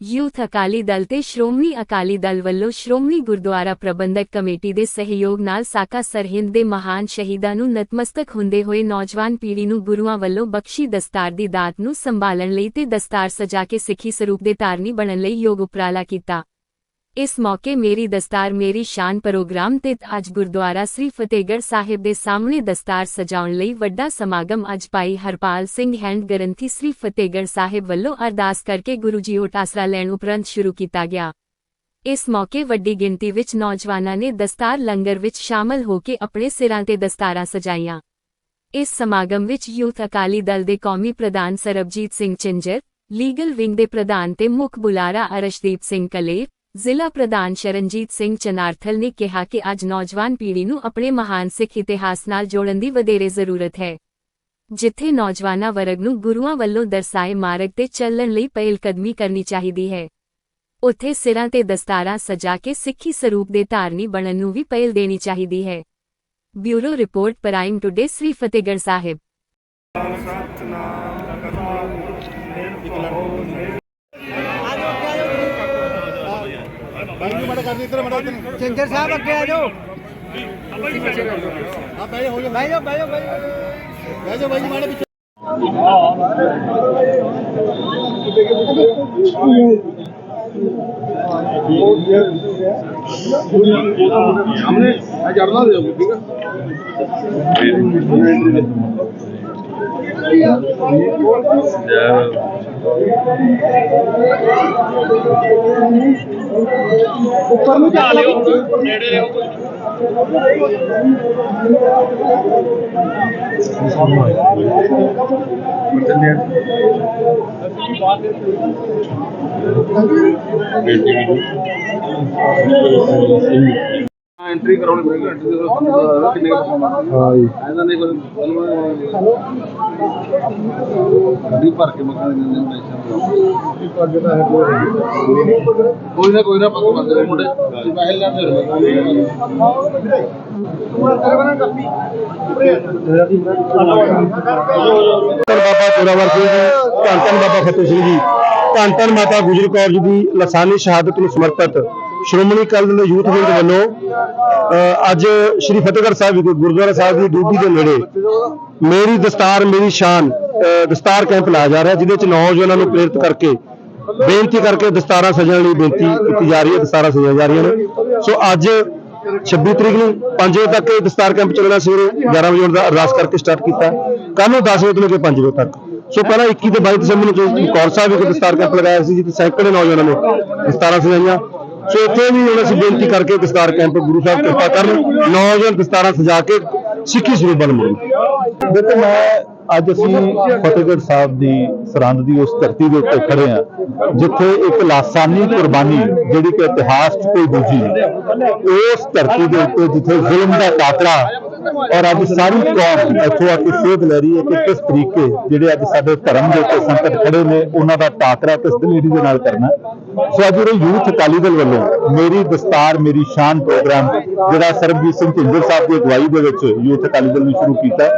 Youth Akali Dal ਤੇ ਸ਼੍ਰੋਮਣੀ ਅਕਾਲੀ ਦਲ ਵੱਲੋਂ ਸ਼੍ਰੋਮਣੀ ਗੁਰਦੁਆਰਾ ਪ੍ਰਬੰਧਕ committee ਦੇ ਸਹਿਯੋਗ ਨਾਲ ਸਾਕਾ ਸਰਹਿੰਦ ਦੇ ਮਹਾਨ ਸ਼ਹੀਦਾਂ ਨੂੰ ਨਤਮਸਤਕ ਹੁੰਦੇ ਹੋਏ ਨੌਜਵਾਨ ਪੀੜ੍ਹੀ ਨੂੰ ਗੁਰੂਆਂ ਵੱਲੋਂ ਬਖਸ਼ੀ ਦਸਤਾਰ ਦੀ ਦਾਤ ਨੂੰ ਸੰਭਾਲਣ ਲਈ ਤੇ ਦਸਤਾਰ ਸਜਾ ਕੇ ਸਿੱਖੀ ਸਰੂਪ ਦੇ ਧਾਰਨੀ ਬਣਨ ਲਈ ਯੋਗ ਉਪਰਾਲਾ ਕੀਤਾ। ਇਸ ਮੌਕੇ ਮੇਰੀ ਦਸਤਾਰ ਮੇਰੀ ਸ਼ਾਨ ਪ੍ਰੋਗਰਾਮ ਤੇ ਅੱਜ ਗੁਰਦੁਆਰਾ ਸ੍ਰੀ ਫਤਿਹਗੜ੍ਹ ਸਾਹਿਬ ਦੇ ਸਾਹਮਣੇ ਦਸਤਾਰ ਸਜਾਉਣ ਲਈ ਵੱਡਾ ਸਮਾਗਮ ਅੱਜ ਭਾਈ ਹਰਪਾਲ ਸਿੰਘ ਹੈਂਡ ਗ੍ਰੰਥੀ ਸ੍ਰੀ ਫਤਿਹਗੜ੍ਹ ਸਾਹਿਬ ਵੱਲੋਂ ਅਰਦਾਸ ਕਰਕੇ ਗੁਰੂ ਜੀ ਓਟ ਆਸਰਾ ਲੈਣ ਉਪਰੰਤ ਸ਼ੁਰੂ ਕੀਤਾ ਗਿਆ। ਇਸ ਮੌਕੇ ਵੱਡੀ ਗਿਣਤੀ ਵਿੱਚ ਨੌਜਵਾਨਾਂ ਨੇ ਦਸਤਾਰ ਲੰਗਰ ਵਿੱਚ ਸ਼ਾਮਲ ਹੋ ਕੇ ਆਪਣੇ ਸਿਰਾਂ ਤੇ ਦਸਤਾਰਾਂ ਸਜਾਈਆਂ। ਇਸ ਸਮਾਗਮ ਵਿੱਚ ਯੂਥ ਅਕਾਲੀ ਦਲ ਦੇ ਕੌਮੀ ਪ੍ਰਧਾਨ ਸਰਬਜੀਤ ਸਿੰਘ ਚਿੰਜਰ, ਲੀਗਲ ਵਿੰਗ ਦੇ ਪ੍ਰਧਾਨ ਤੇ ਮੁੱਖ ਬੁਲਾਰਾ ਅਰਸ਼ਦੀਪ ਸਿੰਘ ਕਲੇਰ ਜ਼ਿਲ੍ਹਾ ਪ੍ਰਧਾਨ ਸ਼ਰਨਜੀਤ ਸਿੰਘ ਚਨਾਰਥਲ ਨੇ ਕਿਹਾ ਕਿ ਅੱਜ ਨੌਜਵਾਨ ਪੀੜ੍ਹੀ ਨੂੰ ਆਪਣੇ ਮਹਾਨ ਸਿੱਖ ਇਤਿਹਾਸ ਨਾਲ ਜੋੜਨ ਦੀ ਵਧੇਰੇ ਜ਼ਰੂਰਤ ਹੈ। ਜਿੱਥੇ ਨੌਜਵਾਨਾਂ ਵਰਗ ਨੂੰ ਗੁਰੂਆਂ ਵੱਲੋਂ ਦਰਸਾਏ ਮਾਰਗ ਤੇ ਚੱਲਣ ਲਈ ਪਹਿਲ ਕਦਮੀ ਕਰਨੀ ਚਾਹੀਦੀ ਹੈ। ਉੱਥੇ ਸਿਰਾਂ ਤੇ ਦਸਤਾਰਾਂ ਸਜਾ ਕੇ ਸਿੱਖੀ ਸਰੂਪ ਦੇ ਧਾਰਨੀ ਬਣਨ ਨੂੰ ਵੀ ਪਹਿਲ ਦੇਣੀ ਚਾਹੀਦੀ ਹੈ। Bureau report Prime Today, Sri Fatehgarh Sahib. ਬਾਈ ਨੂੰ ਮਾੜਾ ਕਰ ਦੇ ਇੱਧਰ ਮਾੜਾ ਇੱਧਰ ਚੰਦਰ ਸਾਹਿਬ ਅੱਗੇ ਆ ਜਾਓ। ਆ ਬਹਿ ਜਾ ਹੋ ਜਾ। ਬਹਿ ਜਾਓ ਬਹਿ ਜਾਓ ਬਹਿ ਜਾ ਬਾਈ ਜੀ ਮਾੜਾ ਪਿੱਛੇ। ਆ ਜੜਨਾ ਦੇ ਠੀਕ ਆ ਉੱਪਰ ਨੂੰ ਚੱਕ ਲਿਓ ਨੇੜੇ ਰਹੋ ਐਂਟਰੀ ਕਰਾਉਣੀ ਪਏਗੀ ਐਂਟਰੀ ਦੇ ਬਾਅਦ ਕਿੰਨੇ ਹਾਂ ਜੀ। ਐਂਦਾ ਨਹੀਂ ਫਿਰ ਗੱਡੀ ਭਰ ਕੇ ਮਕਾਨ ਦੇ ਦਿੰਦੇ ਨੇ। ਕੋਈ ਨਾ ਕੋਈ ਨਾ ਪੱਕ ਬੰਦੇ ਮੁੰਡੇ। ਪਹਿਲ ਨਾ ਧੰਨ ਬਾਬਾ ਜੋਰਾਵਰ ਸਿੰਘ ਜੀ ਧੰਨ ਧੰਨ ਬਾਬਾ ਫਤਿਹ ਸਿੰਘ ਜੀ ਧੰਨ ਧੰਨ ਮਾਤਾ ਗੁਜਰ ਕੌਰ ਜੀ ਦੀ ਲਸਾਨੀ ਸ਼ਹਾਦਤ ਨੂੰ ਸਮਰਪਿਤ ਸ਼੍ਰੋਮਣੀ ਅਕਾਲੀ ਦਲ ਯੂਥ ਵਿੰਗ ਵੱਲੋਂ ਅ, ਅੱਜ ਸ੍ਰੀ ਫਤਿਹਗੜ੍ਹ ਸਾਹਿਬ ਵਿਖੇ ਗੁਰਦੁਆਰਾ ਸਾਹਿਬ ਦੀ ਡਿਊਟੀ ਦੇ ਨੇੜੇ ਮੇਰੀ ਦਸਤਾਰ ਮੇਰੀ ਸ਼ਾਨ ਦਸਤਾਰ ਕੈਂਪ ਲਾਇਆ ਜਾ ਰਿਹਾ ਜਿਹਦੇ ਚ ਨੌਜਵਾਨਾਂ ਨੂੰ ਪ੍ਰੇਰਿਤ ਕਰਕੇ ਬੇਨਤੀ ਕਰਕੇ ਦਸਤਾਰਾਂ ਸਜਣ ਲਈ ਬੇਨਤੀ ਕੀਤੀ ਜਾ ਰਹੀ ਹੈ ਦਸਤਾਰਾਂ ਸਜਾਈਆਂ ਜਾ ਰਹੀਆਂ ਨੇ। ਸੋ ਅੱਜ 26 ਤਰੀਕ ਨੂੰ 5 ਵਜੇ ਤੱਕ ਦਸਤਾਰ ਕੈਂਪ ਚੱਲਣਾ ਸਵੇਰੇ 11 ਵਜੇ ਦਾ ਅਰਦਾਸ ਕਰਕੇ ਸਟਾਰਟ ਕੀਤਾ। ਕੱਲ ਨੂੰ 10 ਵਜੇ ਤੋਂ ਲੈ ਕੇ 5 ਵਜੇ ਤੱਕ। ਸੋ ਪਹਿਲਾਂ 21 ਤੇ 22 ਦਸੰਬਰ ਨੂੰ ਜੋ ਕੌਰ ਸਾਹਿਬ ਵਿਖੇ ਦਸਤਾਰ ਕੈਂਪ ਲਗਾਇਆ ਸੀ ਜਿੱਥੇ ਸੈਂਕੜੇ ਨੌਜਵਾਨਾਂ ਨੇ ਦਸਤਾਰਾਂ ਸਜਾਈਆਂ। ਸੋ ਇੱਥੇ ਵੀ ਹੁਣ ਅਸੀਂ ਬੇਨਤੀ ਕਰਕੇ ਦਸਤਾਰ ਕੈਂਪ ਗੁਰੂ ਸਾਹਿਬ ਕਿਰਪਾ ਕਰਨ, ਨੌਜਵਾਨ ਦਸਤਾਰਾਂ ਸਜਾ ਕੇ ਸਿੱਖੀ ਸਰੂਪ ਬਣ ਮੁੜਨ ਦੇਖੋ, ਮੈਂ ਅੱਜ ਅਸੀਂ ਫਤਿਹਗੜ੍ਹ ਸਾਹਿਬ ਦੀ ਸਰਹੰਦ ਦੀ ਉਸ ਧਰਤੀ ਦੇ ਉੱਤੇ ਖੜੇ ਆ ਜਿੱਥੇ ਇੱਕ ਲਾਸਾਨੀ ਕੁਰਬਾਨੀ, ਜਿਹੜੀ ਕਿ ਇਤਿਹਾਸ 'ਚ ਕੋਈ ਦੂਜੀ ਨਹੀਂ, ਉਸ ਧਰਤੀ ਦੇ ਉੱਤੇ ਜਿੱਥੇ ਜ਼ੁਲਮ ਦਾ ਟਾਕਰਾ ਔਰ ਅੱਜ ਸਾਰੀ ਕੌਮ ਇੱਥੋਂ ਆ ਕੇ ਸੇਧ ਲੈ ਰਹੀ ਹੈ ਕਿ ਕਿਸ ਤਰੀਕੇ ਜਿਹੜੇ ਅੱਜ ਸਾਡੇ ਧਰਮ ਦੇ ਉੱਤੇ ਸੰਕਟ ਖੜੇ ਨੇ ਉਹਨਾਂ ਦਾ ਟਾਕਰਾ ਕਿਸ ਦਲੇਰੀ ਦੇ ਨਾਲ ਕਰਨਾ ਸੋ ਅੱਜ ਉਹ ਯੂਥ ਅਕਾਲੀ ਦਲ ਵੱਲੋਂ ਮੇਰੀ ਦਸਤਾਰ ਮੇਰੀ ਸ਼ਾਨ ਪ੍ਰੋਗਰਾਮ ਜਿਹੜਾ ਸਰਬਜੀਤ ਸਿੰਘ ਢਿੰਗਰ ਸਾਹਿਬ ਦੀ ਅਗਵਾਈ ਦੇ ਵਿੱਚ ਯੂਥ ਅਕਾਲੀ ਦਲ ਨੇ ਸ਼ੁਰੂ ਕੀਤਾ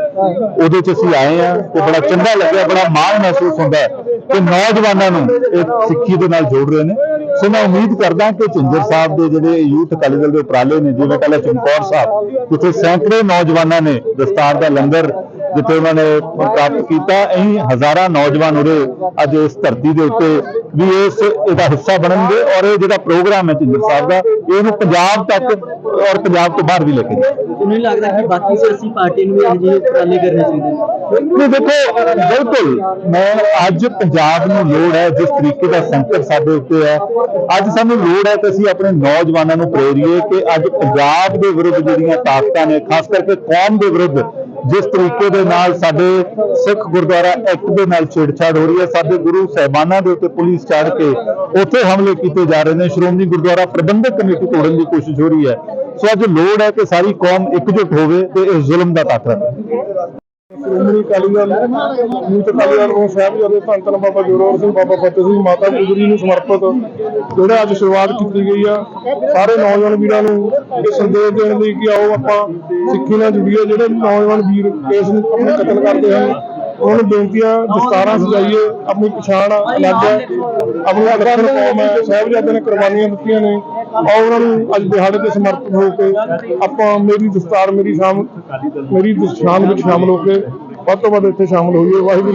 ਉਹਦੇ 'ਚ ਅਸੀਂ ਆਏ ਆ ਤੇ ਬੜਾ ਚੰਗਾ ਲੱਗਿਆ ਬੜਾ ਮਾਣ ਮਹਿਸੂਸ ਹੁੰਦਾ ਕਿ ਨੌਜਵਾਨਾਂ ਨੂੰ ਇਹ ਸਿੱਖੀ ਦੇ ਨਾਲ ਜੋੜ ਰਹੇ ਨੇ। ਸੋ ਮੈਂ ਉਮੀਦ ਕਰਦਾ ਕਿ ਝਿੰਜਰ ਸਾਹਿਬ ਦੇ ਜਿਹੜੇ ਯੂਥ ਅਕਾਲੀ ਦਲ ਦੇ ਉਪਰਾਲੇ ਨੇ, ਜਿਵੇਂ ਪਹਿਲਾਂ ਚਮਕੌਰ ਸਾਹਿਬ, ਜਿੱਥੇ ਸੈਂਕੜੇ ਨੌਜਵਾਨਾਂ ਨੇ ਦਸਤਾਰ ਦਾ ਲੰਗਰ ਜਿੱਥੇ ਉਹਨਾਂ ਨੇ ਪ੍ਰਾਪਤ ਕੀਤਾ ਅਸੀਂ ਹਜ਼ਾਰਾਂ ਨੌਜਵਾਨ ਉਰੇ ਅੱਜ ਇਸ ਧਰਤੀ ਦੇ ਉੱਤੇ ਵੀ ਇਸ ਇਹਦਾ ਹਿੱਸਾ ਬਣਨਗੇ ਔਰ ਇਹ ਜਿਹੜਾ ਪ੍ਰੋਗਰਾਮ ਹੈ ਝਿੰਜਰ ਸਾਹਿਬ ਦਾ ਇਹਨੂੰ ਪੰਜਾਬ ਤੱਕ ਔਰ ਪੰਜਾਬ ਤੋਂ ਬਾਹਰ ਵੀ ਲੈ ਕੇ ਮੈਨੂੰ ਲੱਗਦਾ ਕਿ ਬਾਕੀ ਸਿਆਸੀ ਪਾਰਟੀ ਨੂੰ ਵੀ ਇਹੋ ਜਿਹੇ ਉਪਰਾਲੇ ਕਰਨੇ ਚਾਹੀਦੇ ਨੇ। ਨਹੀਂ ਦੇਖੋ ਬਿਲਕੁਲ ਮੈਂ ਅੱਜ ਪੰਜਾਬ ਨੂੰ ਲੋੜ ਹੈ ਜਿਸ ਤਰੀਕੇ ਦਾ ਸੰਕਟ ਸਾਡੇ ਉੱਤੇ ਹੈ ਅੱਜ ਸਾਨੂੰ ਲੋੜ ਹੈ ਕਿ ਅਸੀਂ ਆਪਣੇ ਨੌਜਵਾਨਾਂ ਨੂੰ ਪ੍ਰੇਰੀਏ ਕਿ ਅੱਜ ਪੰਜਾਬ ਦੇ ਵਿਰੁੱਧ ਜਿਹੜੀਆਂ ਤਾਕਤਾਂ ਨੇ ਖਾਸ ਕਰਕੇ ਕੌਮ ਦੇ ਵਿਰੁੱਧ ਜਿਸ ਤਰੀਕੇ ਦੇ ਨਾਲ ਸਾਡੇ ਸਿੱਖ ਗੁਰਦੁਆਰਾ ਐਕਟ ਦੇ ਨਾਲ ਛੇੜਛਾੜ ਹੋ ਰਹੀ ਹੈ, ਸਾਡੇ ਗੁਰੂ ਸਾਹਿਬਾਨਾਂ ਦੇ ਉੱਤੇ ਪੁਲਿਸ ਚੜ੍ਹ ਕੇ ਉੱਥੇ ਹਮਲੇ ਕੀਤੇ ਜਾ ਰਹੇ ਨੇ। ਸ਼੍ਰੋਮਣੀ ਗੁਰਦੁਆਰਾ ਪ੍ਰਬੰਧਕ ਕਮੇਟੀ ਤੋੜਨ ਦੀ ਕੋਸ਼ਿਸ਼ ਹੋ ਰਹੀ ਹੈ। ਸੋ ਅੱਜ ਲੋੜ ਹੈ ਕਿ ਸਾਰੀ ਕੌਮ ਇਕਜੁੱਟ ਹੋਵੇ ਤੇ ਇਸ ਜ਼ੁਲਮ ਦਾ ਟਾਕਰਾ ਕਰੇ ਸ਼੍ਰੋਮਣੀ ਅਕਾਲੀ ਦਲ ਯੂਥ ਅਕਾਲੀ ਦਲ ਨੂੰ ਸਾਹਿਬਜ਼ਾਦੇ ਧੰਨ ਧੰਨ ਬਾਬਾ ਜੋਰਾਵਰ ਸਿੰਘ, ਬਾਬਾ ਫਤਿਹ ਸਿੰਘ, ਮਾਤਾ ਗੁਜਰੀ ਨੂੰ ਸਮਰਪਿਤ, ਜਿਹੜਾ ਅੱਜ ਸ਼ੁਰੂਆਤ ਕੀਤੀ ਗਈ ਆ, ਸਾਰੇ ਨੌਜਵਾਨ ਵੀਰਾਂ ਨੂੰ ਇਹ ਸੰਦੇਸ਼ ਦੇਣ ਲਈ ਕਿ ਆਓ ਆਪਾਂ ਸਿੱਖੀ ਨਾਲ ਜੁੜੀਏ, ਜਿਹੜੇ ਨੌਜਵਾਨ ਵੀਰ ਇਸ ਨੂੰ ਆਪਣੇ ਕਤਲ ਕਰਦੇ ਹਨ ਉਹਨਾਂ ਨੂੰ ਬੇਨਤੀਆਂ ਦਸਤਾਰਾਂ ਸਜਾਈਏ ਆਪਣੀ ਪਛਾਣ ਅਲੱਗ ਹੈ ਆਪਣੀ ਅਗਰਣ ਕੌਮ ਹੈ ਸਾਹਿਬਜ਼ਾਦਿਆਂ ਨੇ ਕੁਰਬਾਨੀਆਂ ਦਿੱਤੀਆਂ ਨੇ। ਔਰ ਉਹਨਾਂ ਨੂੰ ਅੱਜ ਦਿਹਾੜੇ ਤੇ ਸਮਰਪਿਤ ਹੋ ਕੇ ਆਪਾਂ ਮੇਰੀ ਦਸਤਾਰ ਮੇਰੀ ਸ਼ਾਮ ਮੇਰੀ ਸ਼ਾਨ ਵਿੱਚ ਸ਼ਾਮਲ ਹੋ ਕੇ ਵੱਧ ਤੋਂ ਵੱਧ ਇੱਥੇ ਸ਼ਾਮਲ ਹੋਈਏ। ਵਾਹਿਗੁਰੂ